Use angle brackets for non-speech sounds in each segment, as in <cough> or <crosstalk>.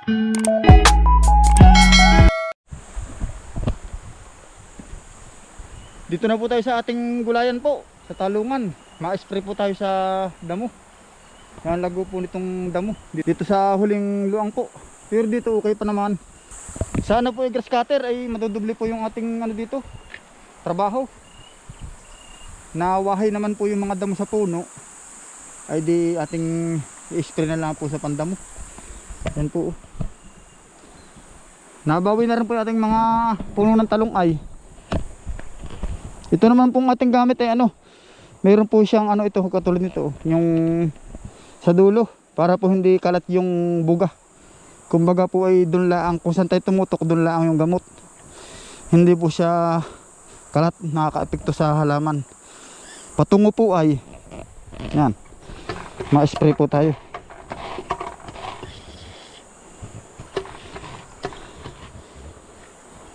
Dito na po tayo sa ating gulayan po, sa talungan. Ma-spray po tayo sa damo. Yan lago po nitong damo. Dito sa huling luang po. Pero dito okay pa naman. Sana po yung grass cutter ay madudubli po yung ating ano dito. Trabaho. Nawahay naman po yung mga damo sa puno. Ay di ating i-spray na lang po sa pandamo. Yan po. Nabawi na rin po ating mga puno ng talong ay. Ito naman pong ating gamit ay ano. Meron po siyang ano ito katulad nito, yung sa dulo para po hindi kalat yung buga. Kumbaga po ay doon lang kung saan tayo tumutok doon lang yung gamot. Hindi po siya kalat nakaka-epekto sa halaman. Patungo po ay yan. Ma-spray po tayo.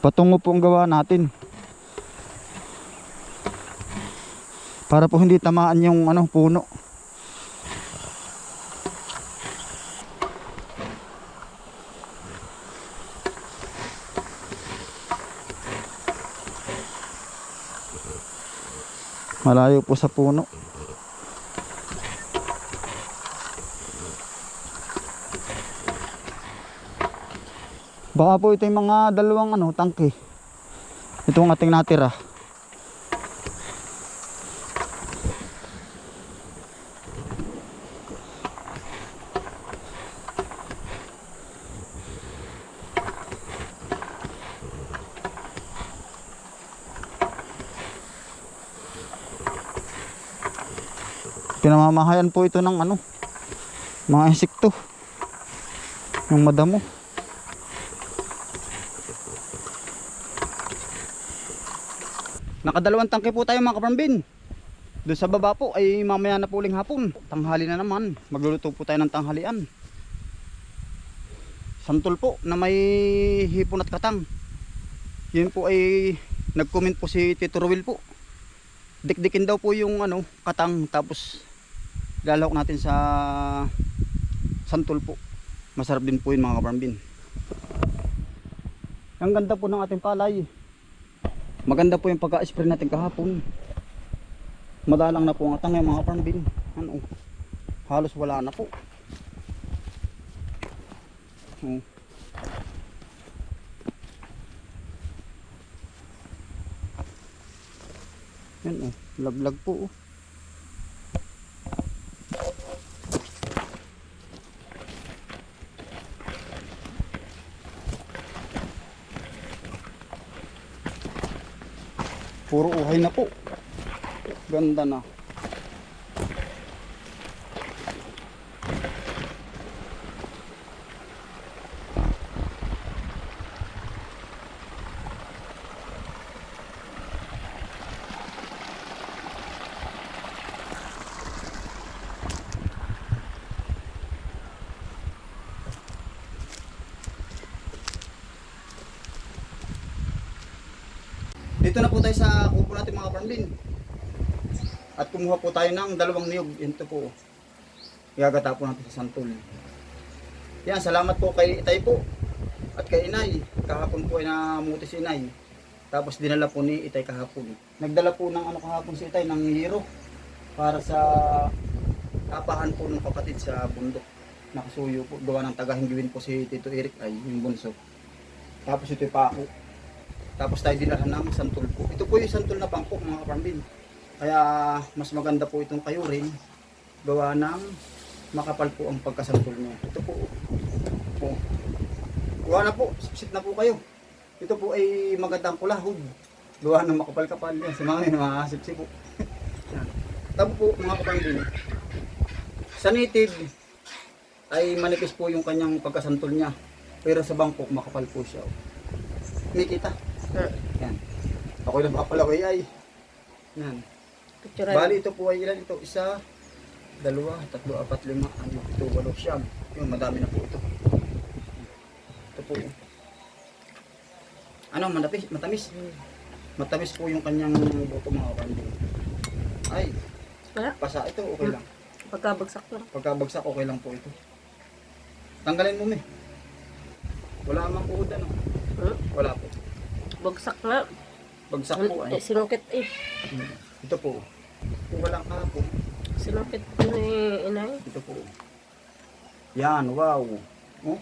Patungo po ang gawa natin. para po hindi tamaan yung ano puno malayo po sa puno baka po ito yung mga dalawang ano tangke. Itong ating natira. Pinamamahayan po ito ng ano mga insekto. Yung madamo nakadalawang tangke po tayo mga kaparambin doon sa baba po ay mamaya na po uling hapon. Tanghali na naman. Magluluto po tayo ng tanghalian. Santol po na may hipon at katang. Yun po ay nag-comment po si Tito Ruel po. Dikdikin daw po yung ano katang. Tapos lalawak natin sa santol po. Masarap din po yun mga kaparambin ang ganda po ng ating palay maganda po yung pagka-spray natin kahapon. Madalang na po ang atang mga kaparambin ano, halos wala na po. Oh. Yan oh, laglag po oh. Uhay na. Ganda na. Dito na po tayo sa kubo natin mga farmlin. At kumuha po tayo ng dalawang niyog. Ito po. Igagata po natin sa santol. Yan, salamat po kay Itay po. At kay Inay. Kahapon po ay namuti si Inay. Tapos dinala po ni Itay kahapon. Nagdala po ng ano kahapon si Itay ng hero. Para sa tapahan po ng kapatid sa bundok. Nakasuyo po. Gawa ng tagahinggiwin po si Tito Eric ay yung bunso. Tapos ito yung pako. Tapos tayo dinalhan ng santol po. Ito po yung santol na pangpok mga kapambin. Kaya mas maganda po itong kayurin. Gawa ng makapal po ang pagkasantol niya. Ito po. po. Gawa na po. Sipsip na po kayo. Ito po ay magandang kulahod. Gawa ng makapal-kapal yan. Sa mga yun, mga sipsip po. <laughs> Tabo po mga kapambin. Sa native ay manipis po yung kanyang pagkasantol niya. Pero sa bangkok makapal po siya. May kita. Yan. Ako lang makapalaway ay. Yan. Picture Bali ito po ay ilan ito? Isa, dalawa, tatlo, apat, lima, ano, ito, walo, siyam. Yun, madami na po ito. Ito po. Ano, matamis, matamis. Matamis po yung kanyang buto mga kapanding. Ay, Wala. pasa ito, okay lang. Pagkabagsak ko. Pagkabagsak, okay lang po ito. Tanggalin mo, me. Wala mang uod ano. Hmm? Wala po. Bagsak nga. Bagsak po Eh, ay. sinungkit eh. Hmm. Ito po. Kung walang kapo. Sinungkit ni inay. Ito po. Yan, wow. Oh.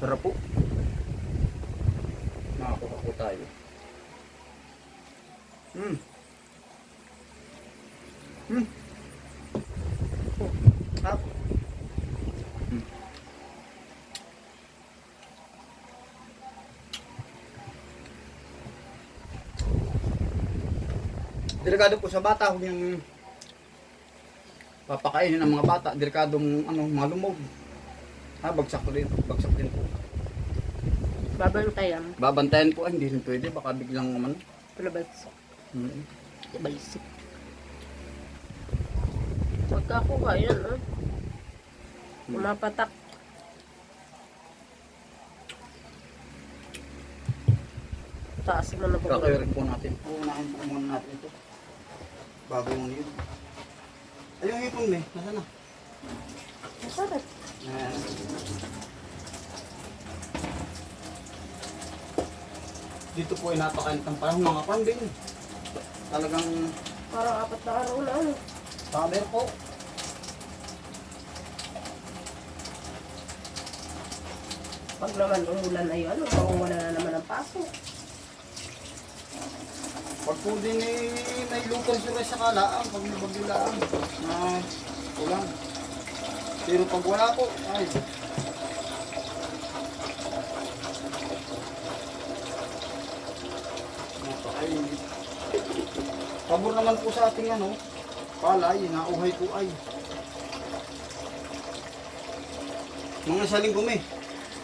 Sarap po. Makakuha po tayo. Hmm. Hmm. Sarap. Hmm. Delikado po sa bata, huwag niyang papakainin ng mga bata, delikadong ano, mga lumog. Ha, bagsak po din, bagsak din po. Babantayan. Babantayan po, ay hindi rin pwede, baka biglang naman. Wala bagsak. Hmm. Ibalsik. Pagkakuha yun, ah. Pumapatak. Taas mo na po. Kakayarin po natin. Po muna natin ito. Bago yung yun. Ay, yung hipon me, nasa na? Masarap. Ayan. Dito po ay napakainit ng panahon mga panding. Talagang Parang apat na araw na ano. summer po. Pag naman umulan ay ano, mawawala na naman ang pasok. Pag po din eh, lukan sura sa kalaan, pag may bagyo laan, na ulan. Pero pag wala po, ay. Napakainit. Pabor naman po sa ating ano, palay, nauhay po ay. Mga isa linggo may,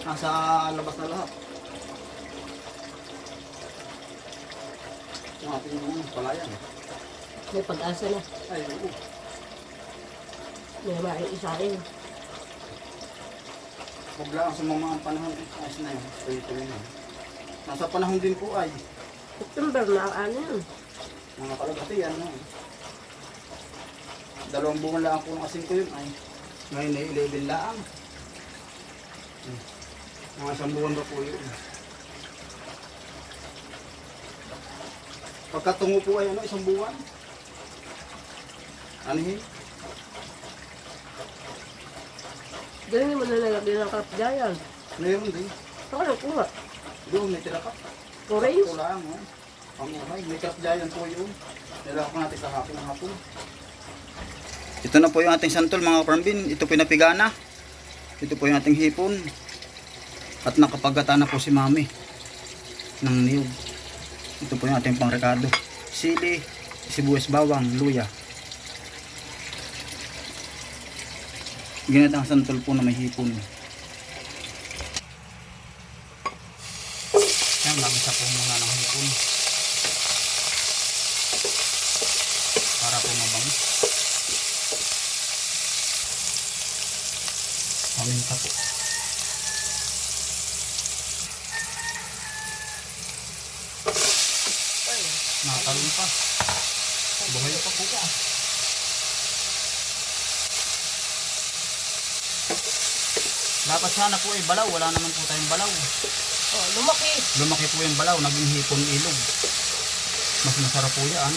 nasa labas na lahat. Yung ating palayan. May pag-asa na. Ay, oo. May maiisain. Huwag lang sa mga panahon. Ayos na yun. Tuloy-tuloy na. Nasa panahon din po ay September na ano yun. mga kalagati yan. No? Dalawang buwan lang po ng asin ko yun ay ngayon ay 11 lang. Hmm. Mga isang buwan ba po yun. Pagkatungo po ay ano, isang buwan. Yun? Ganyan mo na nalagyan ng giant. Meron din. Saka lang kuha. Doon may tira ka. Orange. Lang, oh. Ang uhay, may giant po yun. Nilakap natin sa hapon ng hapon. Ito na po yung ating santol mga parmbin. Ito po yung napigana. Ito po yung ating hipon. At nakapagata na po si mami ng niyog. Ito po yung ating pangrekado. Sili, sibuyas bawang, luya. Ginatang santol po na may hipon. Yan, magisa po muna ng hipon. Para po mabango. Paminta po. Nakatalon pa. Buhay pa po ka. Dapat sana po ay balaw. Wala naman po tayong balaw. Oh, lumaki. Lumaki po yung balaw, naging hipon ilog. Mas masarap po yan.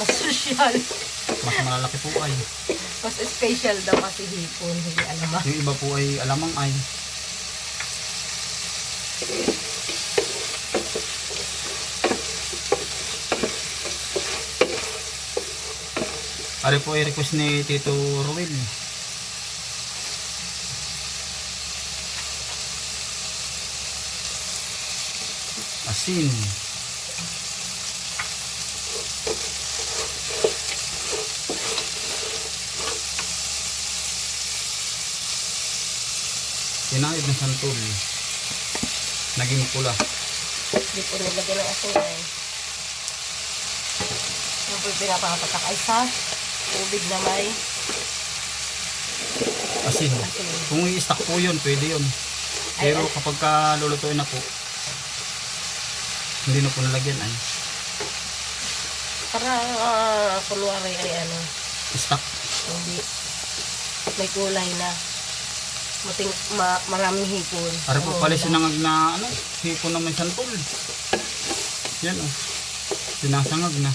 Mas social. Mas malalaki po ay. Mas special daw kasi hipon. Hindi alam ah. Yung iba po ay alamang ay. Ari po ay request ni Tito Ruel. Asin. Tinangid ng santol. Naging pula. Hindi po nilagyan ng asin ay. Yung po pinapapatak ay sa tubig na may Asin. asin. Kung i-stack po yun, pwede yun. Pero kapag ka lulutuin na po, hindi na po nalagyan ay Para uh, kunwari ay ano, stock. hindi may kulay na. Mating, ma, maraming hipon. Para po pala sinangag na ano, hipo na may santol. Yan oh. Sinasangag na.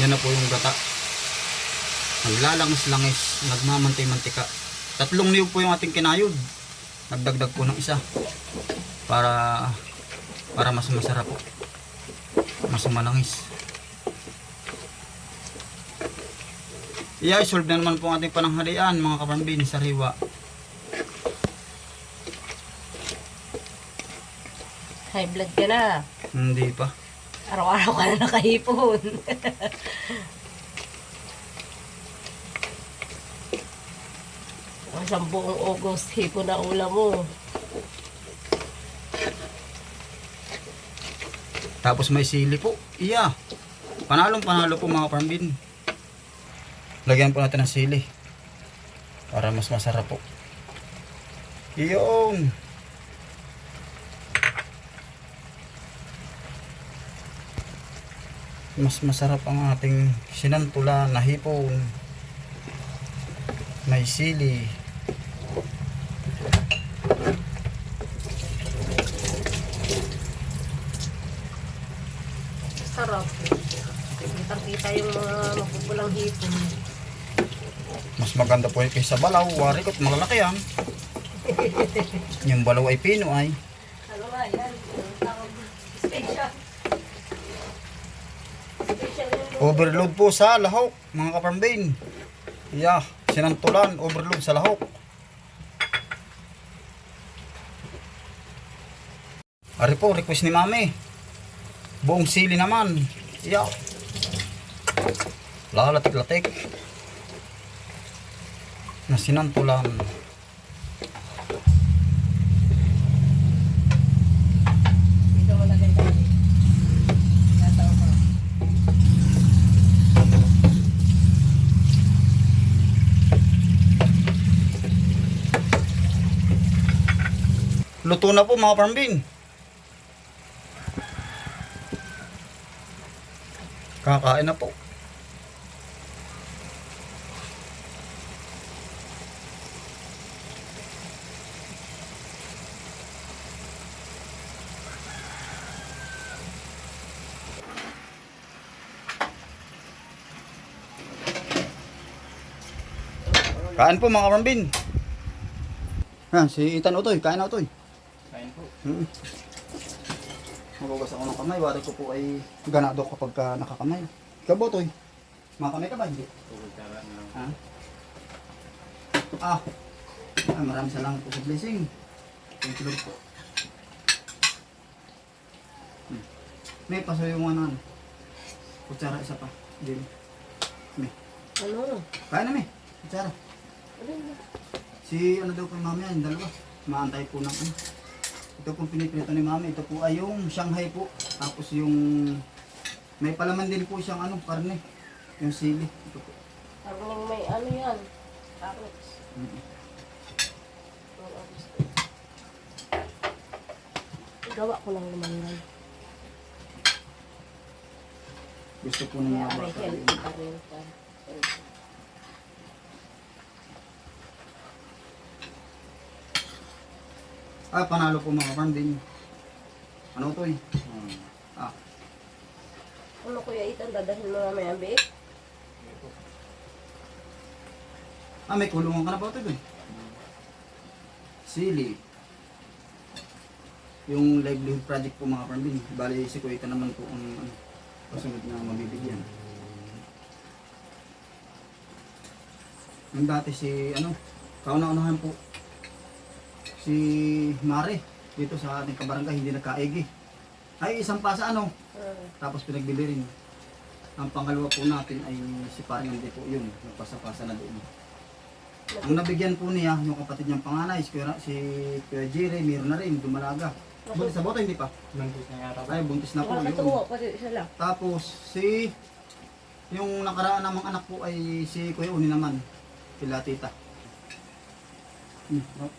Yan na po yung gata. Naglalangis-langis, nagmamantay-mantika. Tatlong niyog po yung ating kinayod. Nagdagdag po ng isa. Para para mas masarap po. Mas malangis. Yeah, solve na naman po ang ating pananghalian mga kapambin sa riwa. High blood ka na. Hindi pa. Araw-araw ka na nakahipon. <laughs> Ang isang buong August, hipon na ulam mo. Tapos may sili po. Iya. Panalong panalo po mga kapambin. Lagyan po natin ng sili. Para mas masarap po. Iyong. Mas masarap ang ating sinantula na hipon. May sili. Sarap. Kitang-kita yung mga hipon. Mas maganda po yung kaysa balaw. Wari ko't malalaki yan. <laughs> yung balaw ay pino ay. Ano nga yan? Tawag special. Special yung Overload po sa lahok, mga kapambin. Yeah, sinantulan, overload sa lahok. Ari po, request ni mami. Buong sili naman. Yeah. Lalatik-latik. Na sinantulan. Dito mo lagay tayo. Tataw ka. Luto na po mga parmbin. Kakain na po. Kain po mga parmbin. Yan, si Itan Utoy. Kain na Utoy. Hmm. Magugas ako ng kamay. Wari ko po ay ganado kapag ka nakakamay. Ikaw, Botoy? Makamay ka ba? Hindi. Ha? Ah. Ay, maraming salamat po sa blessing. Thank you Lord po. Hmm. May paso yung ano. ano. Kutsara isa pa. Hindi. May. Ano? Kaya na may. Kutsara. Ano? Si ano daw yung mami yan, dalawa. Maantay po ng ano. Ito pong piniprito ni mami. Ito po ay yung Shanghai po. Tapos yung may palaman din po siyang ano, karne. Yung sili. Ito po. Parang may ano yan. Carrots. Mm. August. Gawa ko lang naman yan. Gusto po ng mga bata. healthy pa rin ka. Ah, panalo po mga farm din. Ano to eh? Hmm. Ah, Ano kuya Ethan, dadahin mo namin ang biik? ah may kulungan ka na ba ito doon? Sili. Yung livelihood project po mga farm din. Bali si Kuya naman po ang ano, kasunod na mabibigyan. Yung dati si ano, kauna-unahan po si Mare dito sa ating kabarangay hindi nagkaigi. Ay isang pasa ano, Uh, tapos pinagbili rin. Ang pangalawa po natin ay si Paring Andi po yun, nagpasa-pasa na doon. Ang nabigyan po niya, yung kapatid niyang panganay, si Kuya, si Kuya Jerry, meron na rin, dumalaga. Buntis sa boto, hindi pa. Buntis na yata. Ay, buntis na po. Nakakatuwa Yun. kasi isa lang. Tapos, si, yung nakaraan namang anak po ay si Kuya Uni naman, kila tita. Hmm.